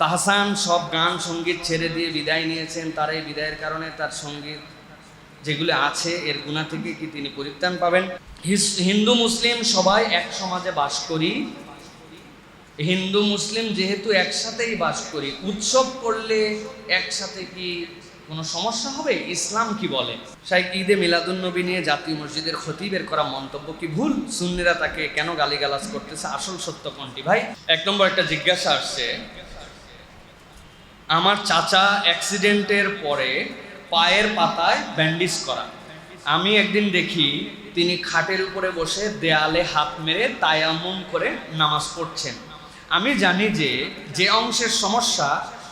তাহসান সব গান সংগীত ছেড়ে দিয়ে বিদায় নিয়েছেন, তার এই বিদায়ের কারণে তার সংগীত যেগুলো আছে এর গুণা থেকে কি তিনি পরিত্রাণ পাবেন? হিন্দু মুসলিম সবাই এক সমাজে বাস করি। হিন্দু মুসলিম যেহেতু একসাথেই বাস করি, উৎসব করলে একসাথে কি কোনো সমস্যা হবে? ইসলাম কি বলে? শাইখ ঈদে মিলাদুন্নবী নিয়ে জাতীয় মসজিদের খতিবের করা মন্তব্য কি ভুল? সুন্নিরা তাকে কেন গালিগালাজ করতেছে? আসল সত্য কোনটি ভাই? এক নম্বর একটা জিজ্ঞাসা আসছে আমার চাচা অ্যাক্সিডেন্টের পরে পায়ের পাতায় ব্যান্ডেজ করা। আমি একদিন দেখি তিনি খাটের উপরে বসে দেয়ালে হাত মেরে তায়াম্মুম করে নামাজ পড়ছেন। আমি জানি যে যে অংশের সমস্যা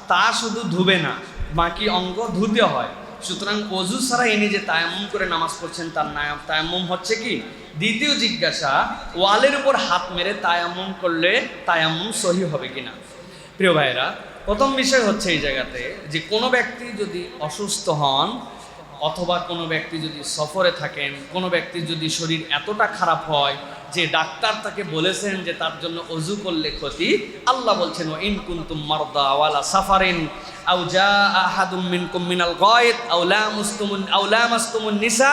তা শুধু ধুবে না, বাকি অঙ্গ ধুতে হয়। সুতরাং অজু ছাড়া এনে যে তায়াম্মুম করে নামাজ পড়ছেন তার নায়াম তায়াম্মুম হচ্ছে কি? দ্বিতীয় জিজ্ঞাসা, ওয়ালের উপর হাত মেরে তায়াম্মুম করলে তায়ামুম সহি হবে কিনা? প্রিয় ভাইরা প্রথম বিষয় হচ্ছে এই জায়গাতে যে কোনো ব্যক্তি যদি অসুস্থ হন অথবা কোনো ব্যক্তি যদি সফরে থাকেন, কোনো ব্যক্তির যদি শরীর এতটা খারাপ হয় যে ডাক্তার তাকে বলেছেন যে তার জন্য অজু করলে ক্ষতি, আল্লাহ বলছেন ইন কুন্তুম মারদা ওয়ালা সাফারিন আউ জা আহাদুম মিনকুম মিনাল গায়ত আউ লামাস্তুমুন আউ লামাস্তুমুন নিসা।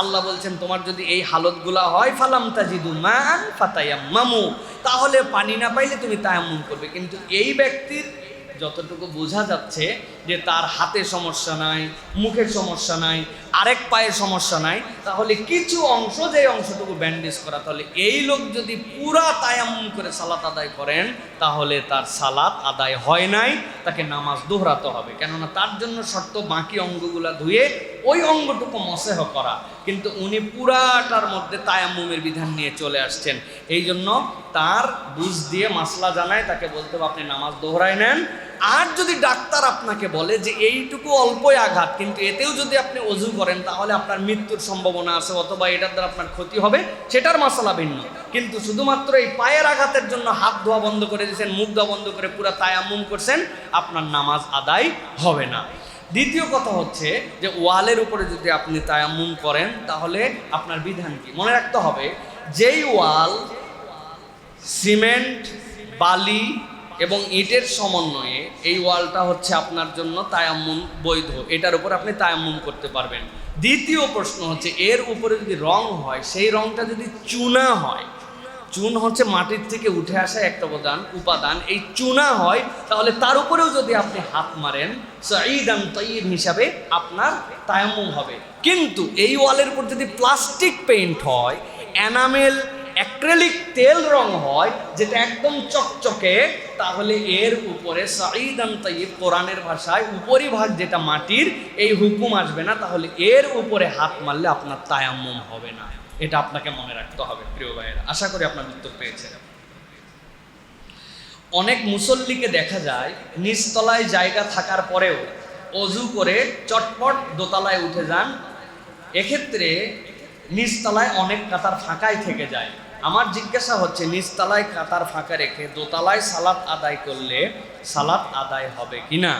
আল্লাহ বলছেন, তোমার যদি এই হালতগুলা হয়, ফালাম তাজিদু মান ফাতায়াম্মামু। তাহলে পানি না পাইলে তুমি তায়াম্মুম করবে। কিন্তু এই ব্যক্তির যতটুকু বোঝা যাচ্ছে যে তার হাতে সমস্যা নাই মুখের সমস্যা নাই, আরেক পায়ে সমস্যা নাই, তাহলে কিছু অংশ যে অংশটুকু ব্যান্ডেজ করা, তাহলে এই লোক যদি পুরা তায়াম্মুম করে সালাত আদায় করেন, তাহলে তার সালাত আদায় হয় নাই, তাকে নামাজ দোহরাতে হবে। কেননা তার জন্য শর্ত বাকি অঙ্গগুলা ধুয়ে ওই অঙ্গটুকু মসেহ করা। কিন্তু উনি পুরাটার মধ্যে তায়াম্মুমের বিধান নিয়ে চলে আসছেন। এই জন্য তার বুঝ দিয়ে মাসলা জানায়, তাকে বলতে হবে, আপনি নামাজ দোহরায় নেন আর যদি ডাক্তার আপনাকে বলে যে এইটুকু অল্পই আঘাত, কিন্তু এতেও যদি আপনি অজু করেন, তাহলে আপনার মৃত্যুর সম্ভাবনা আছে অথবা এটার দ্বারা আপনার ক্ষতি হবে, সেটার মশলা ভিন্ন। কিন্তু শুধুমাত্র এই পায়ের আঘাতের জন্য হাত ধোয়া বন্ধ করে দিয়েছেন, মুখ ধোয়া বন্ধ করে পুরো তায়াম্মুম করছেন, আপনার নামাজ আদায় হবে না। দ্বিতীয় কথা হচ্ছে যে ওয়ালের উপরে যদি আপনি তায়াম্মুম করেন, তাহলে আপনার বিধান কি? মনে রাখতে হবে, যেই ওয়াল সিমেন্ট, বালি এবং ইটের সমন্বয়ে এই ওয়ালটা হচ্ছে আপনার জন্য তায়াম্মুম বৈধ। এটার উপর আপনি তায়াম্মুম করতে পারবেন। দ্বিতীয় প্রশ্ন হচ্ছে, এর উপরে যদি রং হয়, সেই রংটা যদি চুনা হয়, চুন হচ্ছে মাটির থেকে উঠে আসা একটা উপাদান উপাদান। এই চুনা হয়, তাহলে তার উপরেও যদি আপনি হাত মারেন সাইদান তৈব হিসাবে আপনার তায়াম্মুম হবে। কিন্তু এই ওয়ালের উপর যদি প্লাস্টিক পেইন্ট হয়, এনামেল অ্যাক্রেলিক তেল রং হয়, যেটা একদম চকচকে, তাহলে এর উপরে সাইদান তৈব কোরআনের ভাষায় উপরিভাগ যেটা মাটির, এই হুকুম আসবে না, তাহলে এর উপরে হাত মারলে আপনার তায়াম্মুম হবে না। এটা আপনাকে মনে রাখতে হবে, প্রিয় ভাইয়েরা। আশা করি আপনার উত্তর পেয়েছেন। অনেক মুসল্লিকে দেখা যায়, নিচতলায় জায়গা থাকার পরেও অজু করে চটপট দোতলায় উঠে যান। এক্ষেত্রে নিচতলায় অনেক কাতার ফাঁকাই থেকে যায়। আমার জিজ্ঞাসা হচ্ছে নিচতলায় কাতার ফাঁকা রেখে দোতলায় সালাত আদায় করলে সালাত আদায় হবে কিনা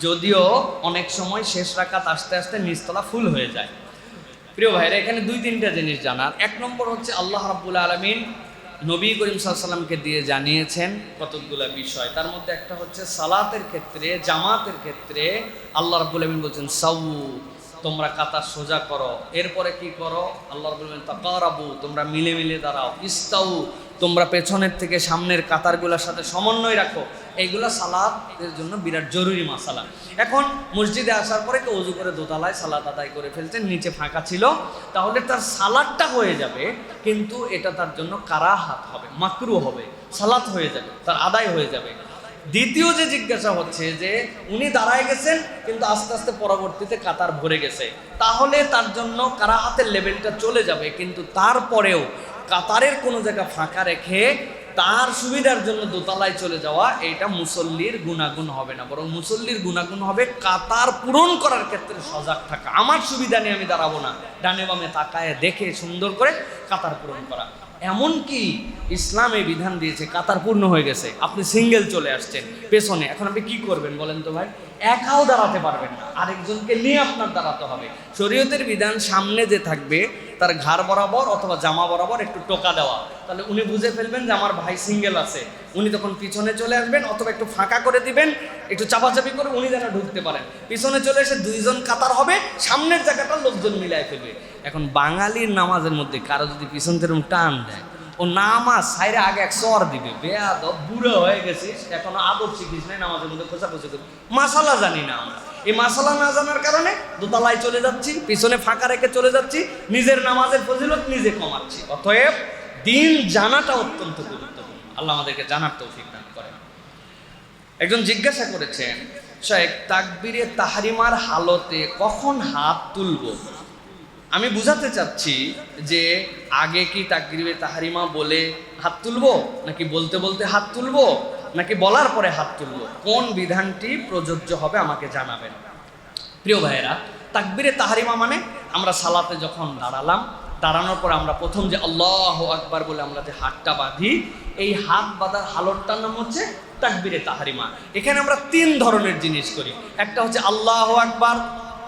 যদিও অনেক সময় শেষ রাখাত আস্তে আস্তে নিচতলা ফুল হয়ে যায়। প্রিয় ভাইরা, এখানে দুই তিনটা জিনিস জানার। এক নম্বর হচ্ছে, আল্লাহ রাব্বুল আলমিন নবী করিম সাল্লামকে দিয়ে জানিয়েছেন কতগুলো বিষয়। তার মধ্যে একটা হচ্ছে, সালাতের ক্ষেত্রে, জামাতের ক্ষেত্রে আল্লাহ রাব্বুল আলমিন বলছেন সাউ তোমরা কাতার সোজা করো। এরপরে কি করো? আল্লাহ আলমিন তাকারাবু, তোমরা মিলে মিলে দাঁড়াও। ইস্তাউ, তোমরা পেছনের থেকে সামনের কাতারগুলোর সাথে সমন্বয় রাখো। এইগুলো সালাতের জন্য বিরাট জরুরি মাসালা। এখন মসজিদে আসার পরে কেউ উজু করে দোতলায় সালাত আদায় করে ফেলছেন নিচে ফাঁকা ছিল। তাহলে তার সালাদটা হয়ে যাবে, কিন্তু এটা তার জন্য কারা হাত হবে, মাকরু হবে। সালাত হয়ে যাবে, তার আদায় হয়ে যাবে। দ্বিতীয় যে জিজ্ঞাসা হচ্ছে যে উনি দাঁড়ায় গেছেন, কিন্তু আস্তে আস্তে পরবর্তীতে কাতার ভরে গেছে। তাহলে তার জন্য কারাহাতের লেভেলটা চলে যাবে, কিন্তু তারপরেও কাতারের কোনো জায়গা ফাঁকা রেখে তার সুবিধার জন্য দোতলায় চলে যাওয়া, এটা মুসল্লির গুণাগুণ হবে না। বরং মুসল্লির গুণাগুণ হবে কাতার পূরণ করার ক্ষেত্রে সজাগ থাকা। আমার সুবিধা নিয়ে আমি দাঁড়াবো না। ডানে বামে তাকায় দেখে সুন্দর করে কাতার পূরণ করা। এমনকি ইসলাম বিধান দিয়েছে, কাতার পূর্ণ হয়ে গেছে, আপনি সিঙ্গেল চলে আসছেন, পেছনে। এখন আপনি কি করবেন বলেন তো ভাই? একাও দাঁড়াতে পারবেন না, আরেকজনকে নিয়ে আপনার দাঁড়াতে হবে। শরীয়তের বিধান সামনে যে থাকবে, তার ঘাড় বরাবর অথবা জামা বরাবর একটু টোকা দেওয়া। তাহলে উনি বুঝে ফেলবেন যে আমার ভাই সিঙ্গেল আছে। উনি তখন পিছনে চলে আসবেন, অথবা একটু ফাঁকা করে দিবেন, একটু চাপাচাপি করে উনি যেন ঢুকতে পারেন। পিছনে চলে এসে দুইজন কাতার হবে, সামনের জায়গাটা লোকজন মিলাই ফেলবে। এখন বাঙালির নামাজের মধ্যে কারও যদি পিছন থেকে টান দেয়, ও নামাজ সাইরে আগে এক চর দিবে। বেয়াদ বুড়ো হয়ে গেছিস, এখনও আদব শিখিস নাই নামাজের মধ্যে, খোঁচাখুচি করবি মাসালা জানি না আমরা। এই মাসালা না জানার কারণে দোতলায় চলে যাচ্ছি, পিছনে ফাঁকা রেখে চলে যাচ্ছি, নিজের নামাজের ফজিলত নিজে কমাচ্ছি। অতএব দিন জানাটা অত্যন্ত গুরুত্বপূর্ণ। আল্লাহ আমাদেরকে জানার তৌফিক দান করেন। একজন জিজ্ঞাসা করেছেন শেখ তাকবিরে তাহারিমার হালতে কখন হাত তুলবো? আমি বুঝাতে চাচ্ছি যে আগে কি তাকরিবে তাহারিমা বলে হাত তুলবো, নাকি বলতে বলতে হাত তুলবো, নাকি বলার পরে হাত তুলবো? কোন বিধানটি প্রযোজ্য হবে আমাকে জানাবেন। প্রিয় ভাইয়েরা, তাকবিরে তাহারিমা মানে আমরা সালাতে যখন দাঁড়ালাম, দাঁড়ানোর পর আমরা প্রথম যে আল্লাহ আকবার বলে আমরা যে হাতটা বাঁধি, এই হাত বাঁধার হালতটার নাম হচ্ছে তাকবিরে তাহারিমা। এখানে আমরা তিন ধরনের জিনিস করি। একটা হচ্ছে আল্লাহ আকবার,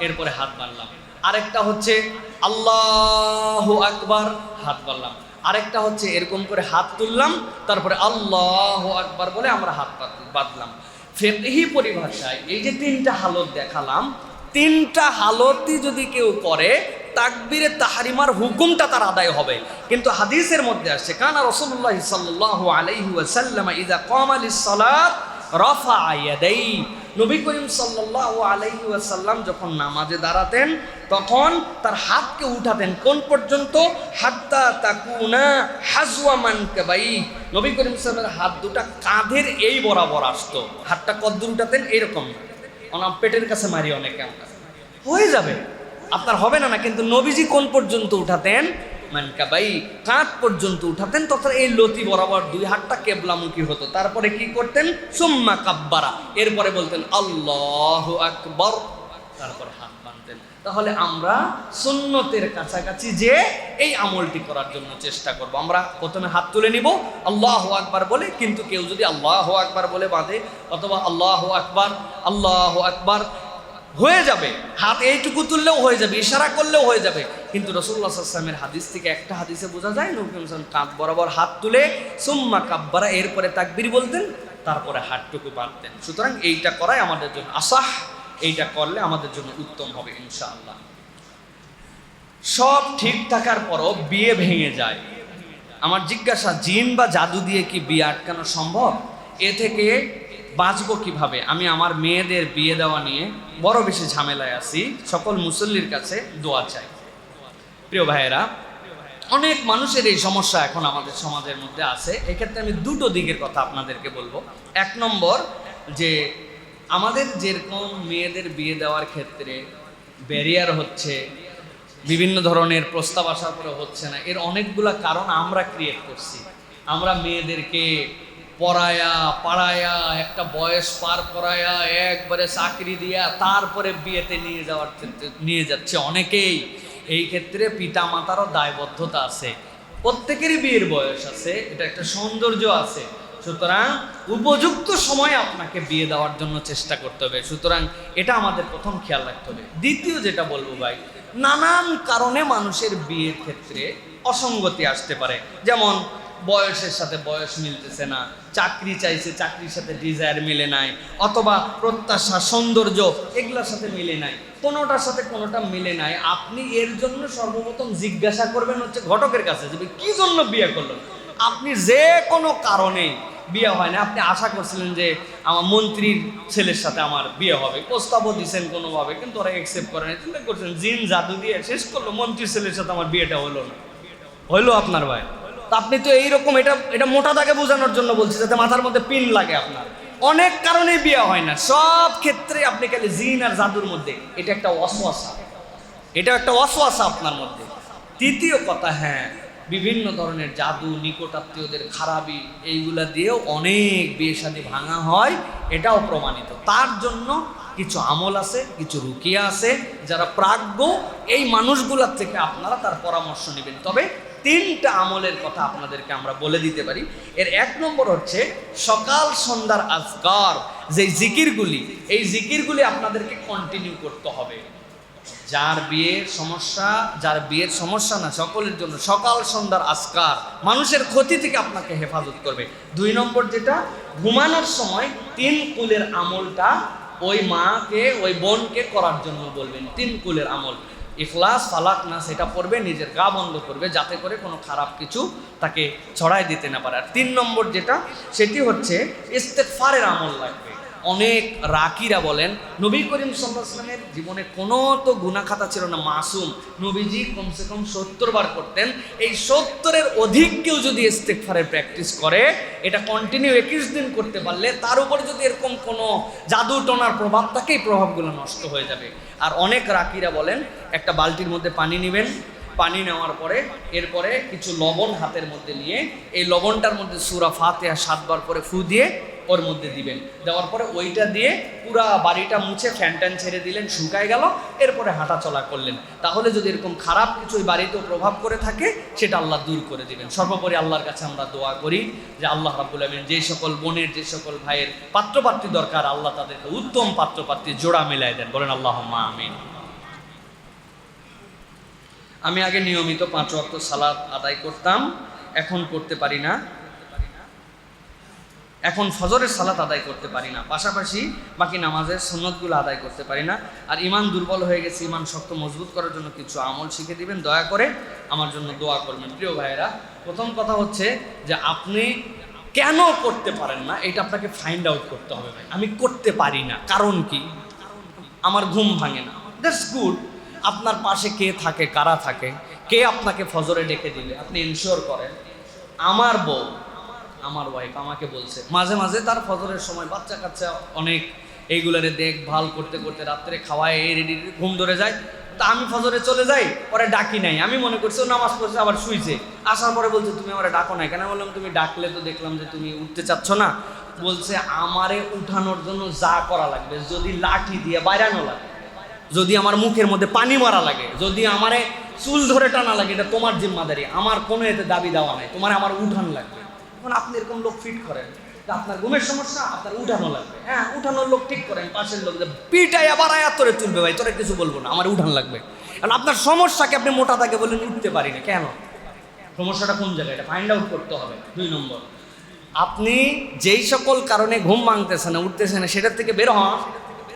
এরপরে হাত বাঁধলাম আরেকটা হচ্ছে আল্লাহ আকবার, হাত বাড়লাম। আরেকটা হচ্ছে এরকম করে হাত তুললাম, তারপরে আল্লাহ আকবার বলে আমরা হাত বাঁধ- বাঁধলাম। ফেকহি পরিভাষায় এই যে তিনটা হালত দেখালাম, তিনটা হালতই যদি কেউ করে, তাকবিরে তাহারিমার হুকুমটা তার আদায় হবে। কিন্তু হাদিসের মধ্যে আসছে, কানা রসুল্লাহ সাল্লাল্লাহু আলাইহি ওয়াসাল্লাম ইদা কমালিস সালাত রফা ইয়াদাই নবী করিম সাল্লাল্লাহু আলাইহি ওয়াসাল্লাম যখন নামাজে দাঁড়াতেন, তখন তার হাতকে উঠাতেন কোন পর্যন্ত? হাত্তা তাকুনা হাজওয়া মানকাবাই নবী করিম সাল্লাল্লাহু হাত দুটা কাঁধের এই বরাবর আসতো। হাতটা কদ্দুর উঠাতেন? এইরকম ওনার পেটের কাছে মারি অনেকে আমরা। হয়ে যাবে। আপনার হবে না না, কিন্তু নবীজি কোন পর্যন্ত উঠাতেন? মানকাবাই কাঁধ পর্যন্ত উঠাতেন তথা এই লতি বরাবর দুই হাতটা কেবলামুখী হতো। তারপরে কি করতেন? সুম্মা কাব্বারা। এরপরে বলতেন, আল্লাহ আকবর। তারপরে হাত বাঁধতেন। তাহলে আমরা সুন্নতের কাছাকাছি যে এই আমলটি করার জন্য চেষ্টা করব। আমরা প্রথমে হাত তুলে নিব, আল্লাহ আকবার বলে, কিন্তু কেউ যদি আল্লাহ আকবার বলে বাঁধে, অথবা আল্লাহ আকবার আল্লাহ আকবার হয়ে যাবে। হাত এইটুকু তুললেও হয়ে যাবে, ইশারা করলেও হয়ে যাবে। কিন্তু রসুল্লাহ আসলামের হাদিস থেকে একটা হাদিসে বোঝা যায়, নবী হোসেন কাঁধ বরাবর হাত তুলে, সুম্মা কাব্বারা, এরপরে তাকবির বলতেন, তারপরে হাতটুকু বাঁধতেন সুতরাং এইটা করাই আমাদের জন্য আসাহ, এইটা করলে আমাদের জন্য উত্তম হবে ইনশাআল্লাহ। সব ঠিক থাকার পরও বিয়ে ভেঙে যায়। আমার জিজ্ঞাসা, জিন বা জাদু দিয়ে কি বিয়ে আটকানো সম্ভব? এ থেকে বাঁচবো কীভাবে? আমি আমার মেয়েদের বিয়ে দেওয়া নিয়ে বড় বেশি ঝামেলায় আছি। সকল মুসল্লির কাছে দোয়া চাই। প্রিয় ভাইয়েরা, অনেক মানুষের এই সমস্যা এখন আমাদের সমাজের মধ্যে আছে। এক্ষেত্রে আমি দুটো দিকের কথা আপনাদেরকে বলব। এক নম্বর, যে আমাদের যেরকম মেয়েদের বিয়ে দেওয়ার ক্ষেত্রে ব্যারিয়ার হচ্ছে, বিভিন্ন ধরনের প্রস্তাব আসার পরে হচ্ছে না, এর অনেকগুলা কারণ আমরা ক্রিয়েট করছি। আমরা মেয়েদেরকে পড়ায়া পাড়ায়া একটা বয়স পার করায়া, একবারে চাকরি দিয়া তারপরে বিয়েতে নিয়ে যাওয়ার নিয়ে যাচ্ছে অনেকেই। এই ক্ষেত্রে পিতা মাতারও দায়বদ্ধতা আছে। প্রত্যেকেরই বিয়ের বয়স আছে, এটা একটা সৌন্দর্য আছে। সুতরাং উপযুক্ত সময়ে আপনাকে বিয়ে দেওয়ার জন্য চেষ্টা করতে হবে। সুতরাং এটা আমাদের প্রথম খেয়াল রাখতে হবে। দ্বিতীয় যেটা বলব ভাই, নানান কারণে মানুষের বিয়ের ক্ষেত্রে অসঙ্গতি আসতে পারে। যেমন বয়সের সাথে বয়স মিলতেছে না, চাকরি চাইছে, চাকরির সাথে ডিজায়ার মিলে নাই, অথবা প্রত্যাশা, সৌন্দর্য এগুলোর সাথে মিলে নাই, কোনোটার সাথে কোনোটা মিলে নাই। আপনি এর জন্য সর্বপ্রথম জিজ্ঞাসা করবেন হচ্ছে ঘটকের কাছে যে কি জন্য বিয়ে করলেন? আপনি যে কোনো কারণে বিয়ে হয় না, আপনি আশা করছিলেন যে আমার মন্ত্রীর ছেলের সাথে আমার বিয়ে হবে, প্রস্তাবও দিচ্ছেন কোনোভাবে, কিন্তু ওরা অ্যাকসেপ্ট করে না চিন্তা করছেন, জিন জাদু দিয়ে শেষ করল, মন্ত্রীর ছেলের সাথে আমার বিয়েটা হলো না। হইল আপনার ভাই? তা আপনি তো এইরকম এটা এটা মোটা দাগে বোঝানোর জন্য বলছি, যাতে মাথার মধ্যে পিন লাগে আপনার। অনেক কারণেই বিয়ে হয় না। সব ক্ষেত্রে আপনি খালি জিন আর জাদুর মধ্যে। এটা একটা অসোয়াশা এটা একটা অসোয়াশা আপনার মধ্যে। তৃতীয় কথা হ্যাঁ বিভিন্ন ধরনের জাদু, নিকটাত্মীয়দের খারাপি, এইগুলা দিয়েও অনেক বিয়ে শাদী ভাঙা হয়। এটাও প্রমাণিত। তার জন্য কিছু আমল আছে, কিছু রুকিয়া আছে, যারা প্রাজ্ঞ, এই মানুষগুলার থেকে আপনারা তার পরামর্শ নেবেন। তবে তিনটা আমলের কথা আপনাদেরকে আমরা বলে দিতে পারি। এর এক নম্বর হচ্ছে সকাল সন্ধ্যার আজকার যে জিকিরগুলি, এই জিকিরগুলি আপনাদেরকে কন্টিনিউ করতে হবে। যার বিয়ের সমস্যা, যার বিয়ের সমস্যা না, সকলের জন্য সকাল সন্ধ্যার আজকার মানুষের ক্ষতি থেকে আপনাকে হেফাজত করবে। দুই নম্বর যেটা, ঘুমানোর সময় তিন কুলের আমলটা ওই মাকে, ওই বোনকে করার জন্য বলবেন, তিন কুলের আমল। ইখলাস ফালাক না, সেটা পড়বে, নিজের গা বন্ধ করবে, যাতে করে কোনো খারাপ কিছু তাকে ছড়াই দিতে না পারে। আর তিন নম্বর যেটা, সেটি হচ্ছে ইস্তেকফারের আমল লাগবে। অনেক রাকিরা বলেন, নবী করিম সাল্লাহামের জীবনে কোনো তো গুনা খাতা ছিল না, মাসুম। নবীজি কমসে কম সত্তর বার করতেন। এই সত্তরের অধিক কেউ যদি ইস্তেকফারের প্র্যাকটিস করে, এটা কন্টিনিউ একুশ দিন করতে পারলে তার উপরে যদি এরকম কোনো জাদু টনার প্রভাব থাকে, এই প্রভাবগুলো নষ্ট হয়ে যাবে। আর অনেক রাকিরা বলেন, একটা বালতির মধ্যে পানি নেবেন। পানি নেওয়ার পরে, এরপরে কিছু লবণ হাতের মধ্যে নিয়ে, এই লবণটার মধ্যে সুরা ফাতেহা সাতবার করে ফু দিয়ে ওর মধ্যে দিবেন। দেওয়ার পরে ওইটা দিয়ে পুরা বাড়িটা মুছে ফ্যান ট্যান ছেড়ে দিলেন, শুকায় গেল, এরপরে হাঁটা চলা করলেন। তাহলে যদি এরকম খারাপ কিছু ওই বাড়িতেও প্রভাব করে থাকে, সেটা আল্লাহ দূর করে দিবেন। সর্বোপরি আল্লাহর কাছে আমরা দোয়া করি যে আল্লাহ রাবুল আলমিন যে সকল বোনের, যে সকল ভাইয়ের পাত্রপাত্রী দরকার, আল্লাহ তাদেরকে উত্তম পাত্রপাত্রী জোড়া মিলাই দেন। বলেন আল্লাহ আমিন। আমি আগে নিয়মিত পাঁচ ওয়াক্ত সালাদ আদায় করতাম, এখন করতে পারি না। এখন ফজরের সালাত আদায় করতে পারি না। পাশাপাশি বাকি নামাজের সুন্নতগুলো আদায় করতে পারি না। আর ইমান দুর্বল হয়ে গেছে, ইমান শক্ত মজবুত করার জন্য কিছু আমল শিখে দিবেন। দয়া করে আমার জন্য দোয়া করবেন। প্রিয় ভাইয়েরা, প্রথম কথা হচ্ছে যে আপনি কেন করতে পারেন না, এটা আপনাকে ফাইন্ড আউট করতে হবে ভাই। আমি করতে পারি না, কারণ কি? আমার ঘুম ভাঙে না। দ্যাটস গুড আপনার পাশে কে থাকে, কারা থাকে? কে আপনাকে ফজরে ডেকে দিলে আপনি ইনশিওর করেন, আমার বউ আমার ওয়াইফ আমাকে বলছে, মাঝে মাঝে তার ফজরের সময় বাচ্চা কাচ্চা অনেক এইগুলারে দেখভাল করতে করতে রাত্রে খাওয়ায়, এই রেডি ঘুম ধরে যায়। তা আমি ফজরে চলে যাই পরে ডাকি নাই। আমি মনে করছি ও নামাজ পড়ছে, আবার শুইছে। আসার পরে বলছে, তুমি আমার ডাকো নাই কেন? বললাম, তুমি ডাকলে তো দেখলাম যে তুমি উঠতে চাচ্ছ না। বলছে, আমারে উঠানোর জন্য যা করা লাগবে, যদি লাঠি দিয়ে বাইরানো লাগে, যদি আমার মুখের মধ্যে পানি মারা লাগে, যদি আমারে চুল ধরে টানা লাগে, এটা তোমার জিম্মাদারি। আমার কোনো এতে দাবি দেওয়া নাই, তোমার আমার উঠান লাগবে। এখন আপনি এরকম লোক ফিট করেন আপনার ঘুমের সমস্যা, আপনার উঠানো লাগবে। হ্যাঁ উঠানোর লোক ঠিক করেন, পাশের লোক যে আবার বাড়াইয়া তোরে তুলবে ভাই, তোরে কিছু বলব না, আমার উঠান লাগবে। কারণ আপনার সমস্যাকে আপনি মোটা থাকে বলেন উঠতে পারি না, কেন? সমস্যাটা কোন জায়গায়? এটা ফাইন্ড আউট করতে হবে, দুই নম্বর। আপনি যেই সকল কারণে ঘুম ভাঙতেছে না উঠতেছে না সেটার থেকে বের হন।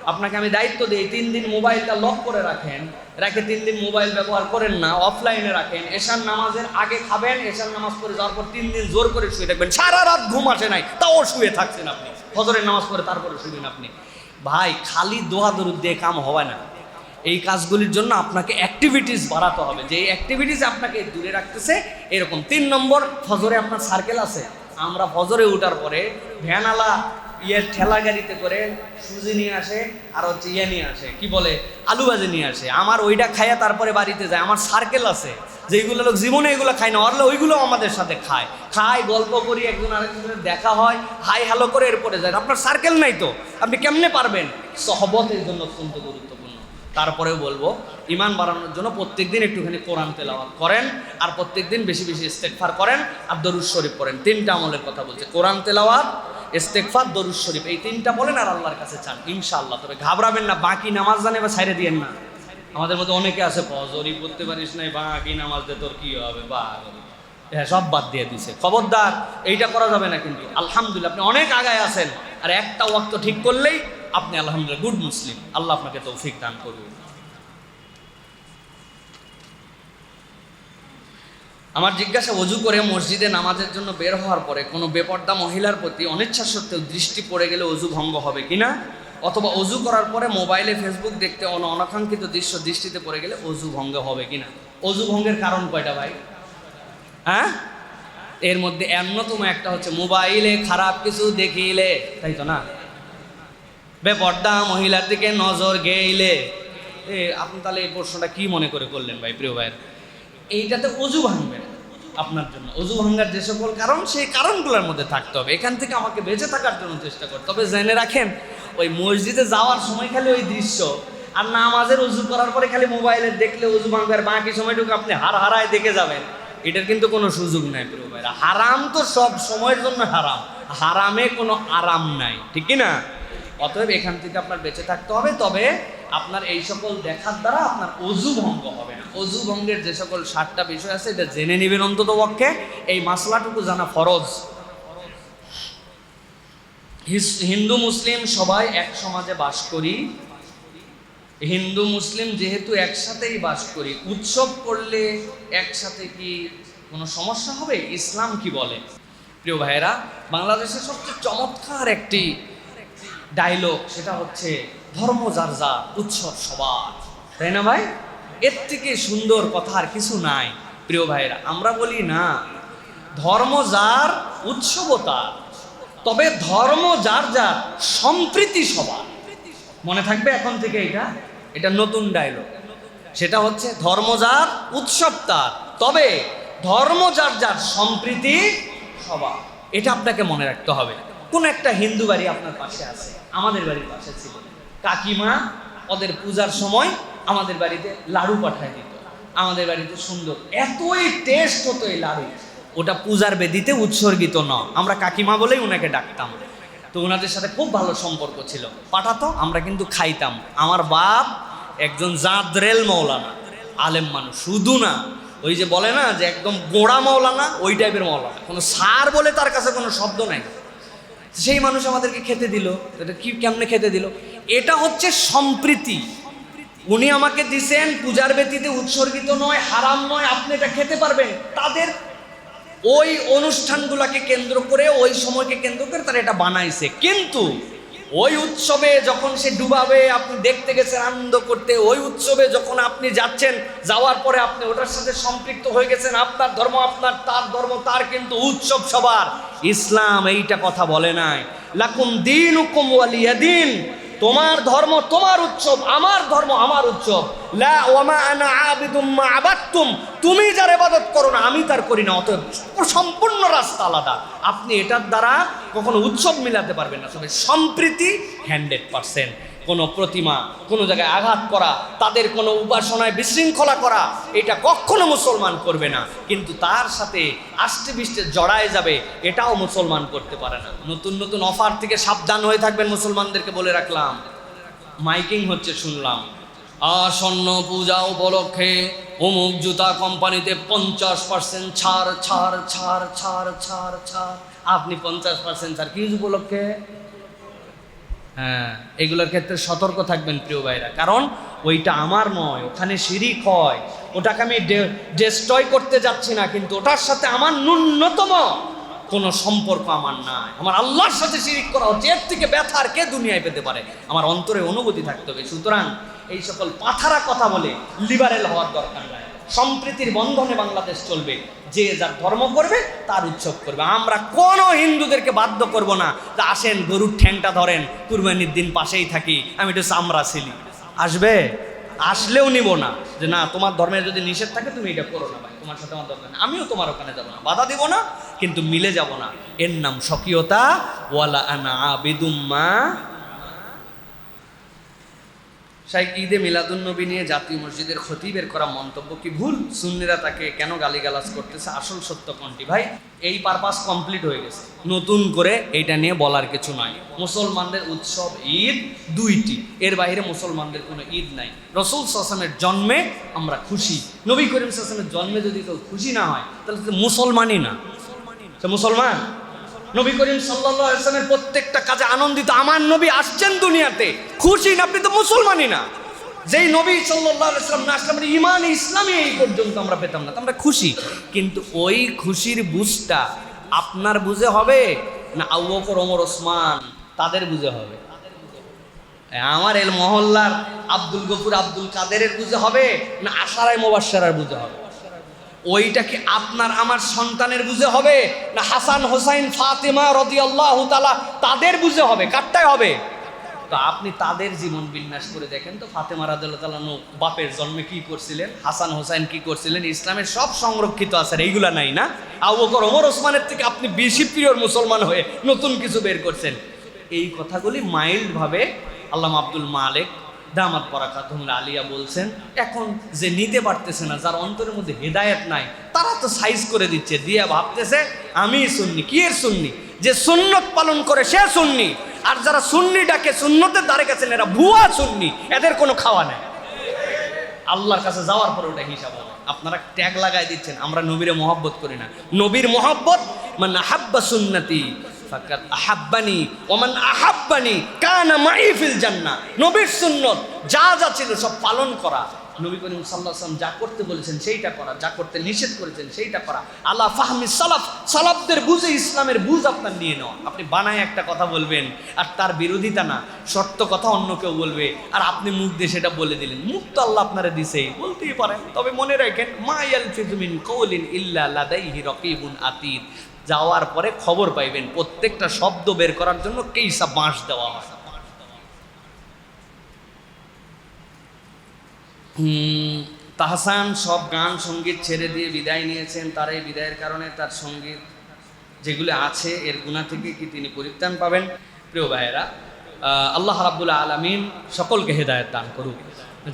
আপনাকে আমি দায়িত্ব দিই, তিন দিন মোবাইলটা লক করে রাখেন। রাখে তিন দিন মোবাইল ব্যবহার করেন না অফলাইনে রাখেন। এশার নামাজের আগে খাবেন, এশার নামাজ পড়ে যাওয়ার পর তিন দিন জোর করে শুয়ে থাকবেন। সারা রাত ঘুম আসে নাই, তাও শুয়ে থাকছেন আপনি। ফজরের নামাজ পড়ে তারপরে শুবেন আপনি। ভাই, খালি দোয়া দরুদ দিয়ে কাম হয় না। এই কাজগুলির জন্য আপনাকে অ্যাক্টিভিটিস বাড়াতে হবে। যে অ্যাক্টিভিটিস আপনাকে দূরে রাখতেছে, এরকম। তিন নম্বর, ফজরে আপনার সার্কেল আছে। আমরা ফজরে উঠার পরে ভ্যানালা ইয়ের ঠেলা গাড়িতে করে সুজি নিয়ে আসে আর হচ্ছে ইয়ে নিয়ে আসে, কি বলে, আলু ভাজি নিয়ে আসে। আমার ওইটা খাইয়া তারপরে বাড়িতে যায়। আমার সার্কেল আছে যেগুলো লোক জীবনে এগুলো খায় না অরলে ওইগুলো আমাদের সাথে খায়। খায়, গল্প করি, একজন আরেকজনের দেখা হয়, হাই হ্যালো করে এরপরে যায়। আপনার সার্কেল নাই তো? আপনি কেমনে পারবেন? সহবত এর জন্য অত্যন্ত গুরুত্বপূর্ণ। তারপরেও বলব ইমান বাড়ানোর জন্য প্রত্যেকদিন একটুখানি কোরআন তেলাওয়াত করেন আর প্রত্যেকদিন বেশি বেশি ইস্তেকফার করেন। আর দরুদ শরীফ পড়েন। তিনটা আমলের কথা বলছে। কোরআন তেলাওয়াত ইস্তেকফার দরুদ শরীফ, এই তিনটা বলেন আর আল্লাহর কাছে চান, ইনশাআল্লাহ। তবে ঘাবড়াবেন না, বাকি নামাজ জানে বা ছাইড়ে দিয়েন না। আমাদের মধ্যে অনেকে আছে, ফজরই পড়তে পারিস নাই, বাকি নামাজ দে তোর কি হবে? বা হ্যাঁ সব বাদ দিয়ে দিছে। খবরদার, এইটা করা যাবে না কিন্তু। আলহামদুলিল্লাহ, আপনি অনেক আগায় আছেন। আর একটা ওয়াক্ত ঠিক করলেই আপনি আলহামদুলিল্লাহ গুড মুসলিম আল্লাহ আপনাকে তৌফিক দান করুন। আমার জিজ্ঞাসা অজু করে মসজিদে নামাজের জন্য বের হওয়ার পরে কোনো বেপর্দা মহিলার প্রতি অনিচ্ছা সত্ত্বেও দৃষ্টি পড়ে গেলে অজু ভঙ্গ হবে কিনা অথবা অজু করার পরে মোবাইলে ফেসবুক দেখতে অন অনাকাঙ্ক্ষিত দৃশ্য দৃষ্টিতে পড়ে গেলে অজু ভঙ্গ হবে কিনা অজু ভঙ্গের কারণ কয়টা ভাই? হ্যাঁ? এর মধ্যে অন্যতম একটা হচ্ছে মোবাইলে খারাপ কিছু দেখিলে। তাই তো না? বেপর্দা মহিলার দিকে নজর গেইলে। এ, আপনি তাহলে এই প্রশ্নটা কি মনে করে করলেন ভাই প্রিয় ভাইয়ের? এইটাতে অজু ভাঙবে না। আপনার জন্য। অজু ভাঙ্গার যে সকল কারণ, সেই কারণগুলোর মধ্যে থাকতে হবে। এখান থেকে আমাকে বেঁচে থাকার জন্য চেষ্টা করতে তবে জেনে রাখেন, ওই মসজিদে যাওয়ার সময় খালি ওই দৃশ্য। আর নামাজের উজু করার পরে খালি মোবাইলে দেখলে অজু ভাঙবে আর বাকি সময়টুকু আপনি হার হারায় দেখে যাবেন। এটার কিন্তু কোনো সুযোগ নাই প্রিয় ভাইরা। হারাম তো সব সময়ের জন্য হারাম। হারামে কোনো আরাম নাই। ঠিক না? অতএব এখান থেকে আপনার বেঁচে থাকতে হবে। তবে আপনার এই সকল দেখার দ্বারা আপনার অজু ভঙ্গ হবে না। অজু ভঙ্গের যে সকল সাতটা বিষয় আছে, এটা জেনে নেবেন অন্তত পক্ষে। এই মাসলাটুকু জানা ফরজ। হিন্দু, মুসলিম সবাই এক সমাজে বাস করি। হিন্দু, মুসলিম যেহেতু একসাথেই বাস করি, উৎসব করলে একসাথে কি কোনো সমস্যা হবে? ইসলাম কি বলে? প্রিয় ভাইয়েরা, বাংলাদেশের সবচেয়ে চমৎকার একটি ডায়লগ সেটা হচ্ছে ধর্ম যার যা উৎসব সবার। তাই না ভাই? এর থেকে সুন্দর কথা আর কিছু নাই। প্রিয় ভাইরা আমরা বলি না, ধর্ম যার উৎসবতা তবে ধর্ম যার যার, সম্প্রীতি সবার। মনে থাকবে এখন থেকে এটা? এটা নতুন ডায়লগ সেটা হচ্ছে ধর্ম যার, উৎসব তার। তবে ধর্ম যার যার, সম্প্রীতি সবার। এটা আপনাকে মনে রাখতে হবে। কোন একটা হিন্দু বাড়ি আপনার পাশে আছে, আমাদের বাড়ির পাশে ছিল। কাকিমা ওদের পূজার সময় আমাদের বাড়িতে লাড়ু পাঠায় দিত। আমাদের বাড়িতে সুন্দর, এতই টেস্ট হতো এই লাড়ু। ওটা পূজার বেদিতে উৎসর্গিত ন আমরা কাকিমা বলেই ওনাকে ডাকতাম। তো ওনাদের সাথে খুব ভালো সম্পর্ক ছিল। পাঠাতো, আমরা কিন্তু খাইতাম। আমার বাপ একজন জাদরেল মৌলানা, আলেম মানুষ, শুধু না, ওই যে বলে না যে একদম গোড়া মৌলানা, ওই টাইপের মৌলানা। কোনো সার বলে তার কাছে কোনো শব্দ নাই। সেই মানুষ আমাদেরকে খেতে দিল, এটা কি কেমনে খেতে দিল? এটা হচ্ছে সম্প্রীতি। উনি আমাকে দিছেন, পূজার ব্যতীতে উৎসর্গিত নয়, হারাম নয়, আপনি এটা খেতে পারবেন। তাদের ওই অনুষ্ঠানগুলোকে কেন্দ্র করে, ওই সময়কে কেন্দ্র করে তারা এটা বানাইছে। কিন্তু ওই উৎসবে যখন সে ডুবাবে, আপনি দেখতে গেছেন আনন্দ করতে, ওই উৎসবে যখন আপনি যাচ্ছেন, যাওয়ার পরে আপনি ওটার সাথে সম্পৃক্ত হয়ে গেছেন, আপনার ধর্ম আপনার, তার ধর্ম তার, কিন্তু উৎসব সবার। ইসলাম এইটা কথা বলে নাই। লাকুম দিন হুকুম ওয়ালিয়া দিন তোমার ধর্ম তোমার উৎসব, আমার ধর্ম আমার উৎসব। লা ওয়ামা আনা আবিদুম মা আবাদতুম, তুমি যার এবাদত করো না, আমি তার করি না, অতএব সম্পূর্ণ রাস্তা আলাদা। আপনি এটার দ্বারা কখনো উৎসব মিলাতে পারবেন না, তবে সম্প্রীতি হান্ড্রেড পার্সেন্ট কোনো প্রতিমা, কোনো জায়গায় আঘাত করা, তাদের কোনো উপাসনায় বিশৃঙ্খলা করা, এটা কখনো মুসলমান করবে না। কিন্তু তার সাথে আষ্টে বিষ্টে জড়ায় যাবে, এটাও মুসলমান করতে পারে না। নতুন নতুন অফার থেকে সাবধান হয়ে থাকবেন মুসলমানদেরকে বলে রাখলাম। মাইকিং হচ্ছে শুনলাম। আসন্ন পূজা উপলক্ষে অমুক জুতা কোম্পানিতে পঞ্চাশ পার্সেন্ট ছাড় ছাড় ছাড় ছাড় ছাড় ছাড়। আপনি পঞ্চাশ পার্সেন্ট ছাড়। কি উপলক্ষে? হ্যাঁ এগুলোর ক্ষেত্রে সতর্ক থাকবেন প্রিয় ভাইরা। কারণ ওইটা আমার নয়, ওখানে শিরিক হয়। ওটাকে আমি ডেস্ট্রয় করতে যাচ্ছি না, কিন্তু ওটার সাথে আমার ন্যূনতম কোনো সম্পর্ক আমার নাই। আমার আল্লাহর সাথে শিরিক করা হচ্ছে, এর থেকে ব্যথা আর কে দুনিয়ায় পেতে পারে? আমার অন্তরে অনুভূতি থাকতে হবে। সুতরাং এই সকল পাথারা কথা বলে লিবারেল হওয়ার দরকার নাই। সম্প্রীতির বন্ধনে বাংলাদেশ চলবে। যে যার ধর্ম করবে তার উৎসব করবে। আমরা কোনো হিন্দুদেরকে বাধ্য করব না যে আসেন গরুর ঠ্যাংটা ধরেন কুরবানির দিন পাশেই থাকি আমি একটু চামড়া ছিলি আসবে? আসলেও নিব না। যে না তোমার ধর্মের যদি নিষেধ থাকে তুমি এটা করো না ভাই তোমার সাথে আমার দরকার নেই। আমিও তোমার ওখানে যাব না বাধা দিব না কিন্তু মিলে যাব না। এর নাম স্বকীয়তা ওয়ালা আনা আবিদুম্মা শাইখ ঈদে মিলাদুন্নবী নিয়ে জাতীয় মসজিদের খতিবের করা মন্তব্য কি ভুল? সুন্নিরা তাকে কেন গালিগালাজ করতেছে? আসল সত্য কোনটি? ভাই, এই পারপাস কমপ্লিট হয়ে গেছে। নতুন করে এইটা নিয়ে বলার কিছু নয় মুসলমানদের উৎসব ঈদ দুইটি। এর বাইরে মুসলমানদের কোনো ঈদ নাই। রসুল সাসমের জন্মে আমরা খুশি। নবী করিম সাসমের জন্মে যদি কেউ খুশি না হয়, তাহলে মুসলমানই না। সে মুসলমান? নবী করিম সাল্লামের প্রত্যেকটা কাজে আনন্দিত। আমার নবী আসছেন দুনিয়াতে। খুশি না, আপনি তো মুসলমানই না। যেই নবী সাল্লাম না আসলাম ইমান ইসলামী এই পর্যন্ত আমরা পেতাম না। আমরা খুশি। কিন্তু ওই খুশির বুঝটা আপনার বুঝে হবে না আবু বকর, ওমর, ওসমান? তাদের বুঝে হবে। আমার এল মহল্লার আব্দুল গফুর, আব্দুল কাদেরের বুঝে হবে না আশারায় মোবাসারার বুঝে হবে। ওইটা কি আপনার আমার সন্তানের বুঝে হবে না হাসান হোসাইন, ফাতেমা রদি আল্লাহ তালা তাদের বুঝে হবে, কারটাই হবে? তো আপনি তাদের জীবন বিন্যাস করে দেখেন তো, ফাতেমা নু বাপের জন্মে কি করছিলেন, হাসান হোসাইন কি করছিলেন, ইসলামের সব সংরক্ষিত আছে এইগুলা নাই না? আবু বকর, ওমর ওসমানের থেকে আপনি বেশি প্রিয় মুসলমান হয়ে নতুন কিছু বের করছেন। এই কথাগুলি মাইল্ড ভাবে আল্লাহ আব্দুল মালেক দামাত পরাকাতুল আলিয়া বলছেন, এখন যে নিতে পারতেছে না, যার অন্তরের মধ্যে হেদায়েত নাই, তারা তো সাইজ করে দিচ্ছে। দিয়া ভাবতেছে, আমি সুন্নি, কি এর সুন্নি? যে সুন্নত পালন করে সে সুন্নি, আর যারা সুন্নি ডাকে সুন্নতের দ্বারে গেছেন, এরা ভুয়া সুন্নি, এদের কোনো খাওয়া নেই। আল্লাহর কাছে যাওয়ার পরে ওটা হিসাব হবে। আপনারা ট্যাগ লাগাই দিচ্ছেন, আমরা নবীরে মহব্বত করি না। নবীর মহব্বত মানে হাব্বা সুন্নতি ফাকাত আহাব্বানি, ওমান আহাব্বানি, কানা মাই ফিল জান্নাহ। নবীর সুন্নত, যা যা ছিল সব পালন করা। নবী করিম সাল্লাহ সাল্লাম যা করতে বলেছেন সেইটা করা, যা করতে নিষেধ করেছেন সেইটা করা। আল্লাহ ফাহমি সালাফ, সালাফদের বুঝে ইসলামের বুঝ আপনার নিয়ে নেওয়া আপনি বানায় একটা কথা বলবেন, আর তার বিরোধিতা না, সত্য কথা অন্য কেউ বলবে, আর আপনি মুখ দিয়ে সেটা বলে দিলেন। মুখ তো আল্লাহ আপনারা দিছেই বলতেই পারেন। তবে মনে রাখেন, মা ইয়ালফিজু মিন কওলিন ইল্লা লাদাইহি রাকিবুন আতীদ। যাওয়ার পরে খবর পাইবেন, প্রত্যেকটা শব্দ বের করার জন্য কেইসা বাঁশ দেওয়া হয়। তাহসান সব গান সংগীত ছেড়ে দিয়ে বিদায় নিয়েছেন, তার এই বিদায়ের কারণে তার সংগীত যেগুলো আছে এর গুণা থেকে কি তিনি পরিত্রাণ পাবেন? প্রিয় ভাইয়েরা আল্লাহ রাব্বুল আলমিন সকলকে হেদায়েত দান করুক।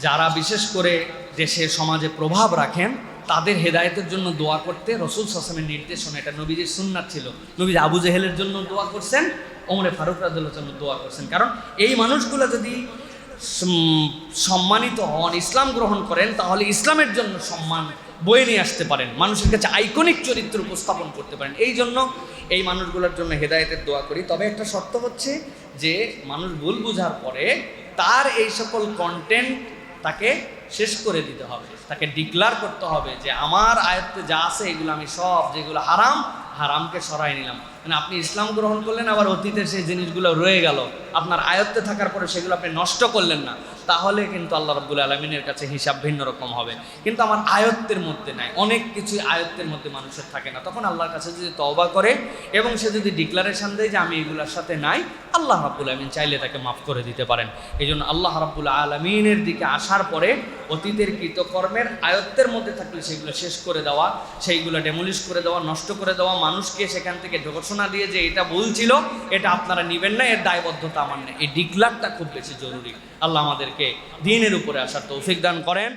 যারা বিশেষ করে দেশে সমাজে প্রভাব রাখেন তাদের হেদায়তের জন্য দোয়া করতে রসুল সাসমের নির্দেশনা, এটা নবীজির সুন্নাত ছিল। নবীজ আবু জেহেলের জন্য দোয়া করছেন, ওমরে ফারুক রাজুল্লাহ জন্য দোয়া করছেন। কারণ এই মানুষগুলো যদি সম্মানিত হন, ইসলাম গ্রহণ করেন, তাহলে ইসলামের জন্য সম্মান বয়ে নিয়ে আসতে পারেন। মানুষের কাছে আইকনিক চরিত্র উপস্থাপন করতে পারেন। এই জন্য এই মানুষগুলোর জন্য হেদায়েতের দোয়া করি। তবে একটা শর্ত হচ্ছে যে, মানুষ ভুল বুঝার পরে তার এই সকল কন্টেন্ট তাকে শেষ করে দিতে হবে। তাকে ডিক্লার করতে হবে যে, আমার আয়ত্তে যা আছে, এগুলো আমি সব, যেগুলো হারাম, হারামকে সরাই নিলাম। মানে আপনি ইসলাম গ্রহণ করলেন, আবার অতীতের সেই জিনিসগুলো রয়ে গেল। আপনার আয়ত্তে থাকার পরে সেগুলো আপনি নষ্ট করলেন না। তাহলে কিন্তু আল্লাহ রব্বুল আলমিনের কাছে হিসাব ভিন্ন রকম হবে। কিন্তু আমার আয়ত্তের মধ্যে নাই। অনেক কিছুই আয়ত্তের মধ্যে মানুষের থাকে না। তখন আল্লাহর কাছে যদি তওবা করে এবং সে যদি ডিক্লারেশন দেয় যে আমি এগুলোর সাথে নাই, আল্লাহ রাব্বুল আলমিন চাইলে তাকে মাফ করে দিতে পারেন। এই জন্য আল্লাহ রাব্বুল আলমিনের দিকে আসার পরে অতীতের কৃতকর্মের আয়ত্তের মধ্যে থাকলে সেগুলো শেষ করে দেওয়া, সেইগুলো ডেমলিশ করে দেওয়া, নষ্ট করে দেওয়া, মানুষকে সেখান থেকে ঘোষণা দিয়ে যে এটা বলছিল এটা আপনারা নিবেন না, এর দায়বদ্ধতা আমার নেই। এই ডিক্লারটা খুব বেশি জরুরি। আল্লাহ আমাদেরকে দিনের উপরে আসার তৌফিক দান করেন।